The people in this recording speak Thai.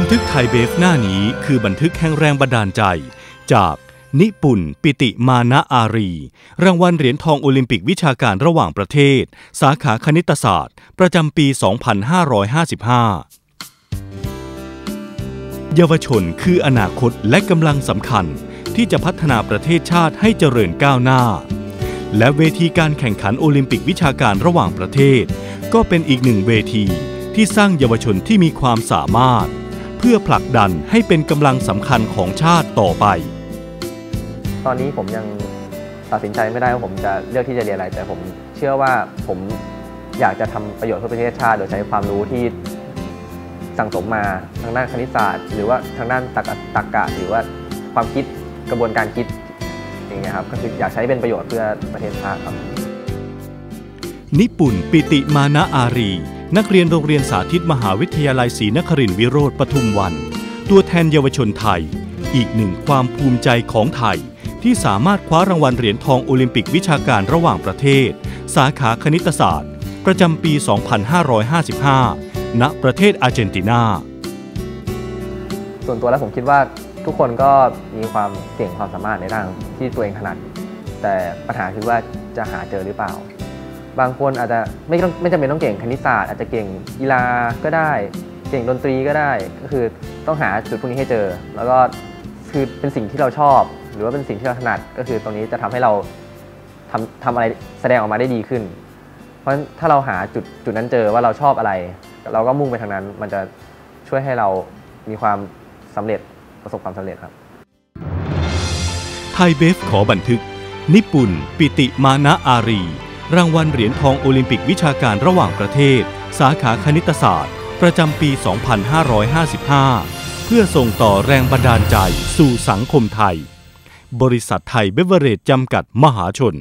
บันทึกไทยเบฟหน้านี้คือบันทึกแห่งแรงบันดาลใจ จากนิปุ่น ปิติมานะอารี รางวัลเหรียญทองโอลิมปิกวิชาการระหว่างประเทศ สาขาคณิตศาสตร์ ประจำปี 2555 เยาวชนคืออนาคตและกำลังสำคัญที่จะพัฒนาประเทศชาติให้เจริญก้าวหน้า และเวทีการแข่งขันโอลิมปิกวิชาการระหว่างประเทศ ก็เป็นอีกหนึ่งเวทีที่สร้างเยาวชนที่มีความสามารถ เพื่อผลักดันให้เป็นกำลังสำคัญของชาติต่อไป ตอนนี้ผมยังตัดสินใจไม่ได้ว่าผมจะเลือกที่จะเรียนอะไร แต่ผมเชื่อว่าผมอยากจะทำประโยชน์เพื่อประเทศชาติโดยใช้ความรู้ที่สั่งสมมาทางด้านคณิตศาสตร์ หรือว่าทางด้านตรรกะตรรกะหรือว่าความคิดกระบวนการคิดอย่างเงี้ยครับก็คืออยากใช้เป็นประโยชน์เพื่อประเทศชาติครับ นิปุ่นปิติมานะอารี นักเรียนโรงเรียนสาธิตมหาวิทยาลัยศรีนครินทรวิโรธปทุมวัน ตัวแทนเยาวชนไทย อีกหนึ่งความภูมิใจของไทย ที่สามารถคว้ารางวัลเหรียญทองโอลิมปิกวิชาการระหว่างประเทศ สาขาคณิตศาสตร์ ประจำปี 2555 ณ ประเทศอาร์เจนตินาส่วนตัวแล้วผมคิดว่าทุกคนก็มีความเก่งความสามารถในด้านที่ตัวเองถนัด แต่ปัญหาคือว่าจะหาเจอหรือเปล่า บางคนอาจจะไม่ต้องไม่จำเป็นต้องเก่งคณิตศาสตร์อาจจะเก่งกีฬาก็ได้ เก่งดนตรีก็ได้ ก็คือต้องหาจุดพวกนี้ให้เจอ แล้วก็คือเป็นสิ่งที่เราชอบ หรือว่าเป็นสิ่งที่เราถนัดก็คือตรงนี้จะทำให้เราทำทำอะไรแสดงออกมาได้ดีขึ้น เพราะฉะนั้นถ้าเราหาจุดจุดนั้นเจอว่าเราชอบอะไร เราก็มุ่งไปทางนั้น มันจะช่วยให้เรามีความสำเร็จประสบความสำเร็จครับไทยเบฟขอบันทึก นิปุ่นปิติมานะอารี รางวัลเหรียญทองโอลิมปิกวิชาการระหว่างประเทศ สาขาคณิตศาสตร์ ประจำปี 2555 เพื่อส่งต่อแรงบันดาลใจสู่สังคมไทย บริษัทไทยเบเวอเรจจำกัดมหาชน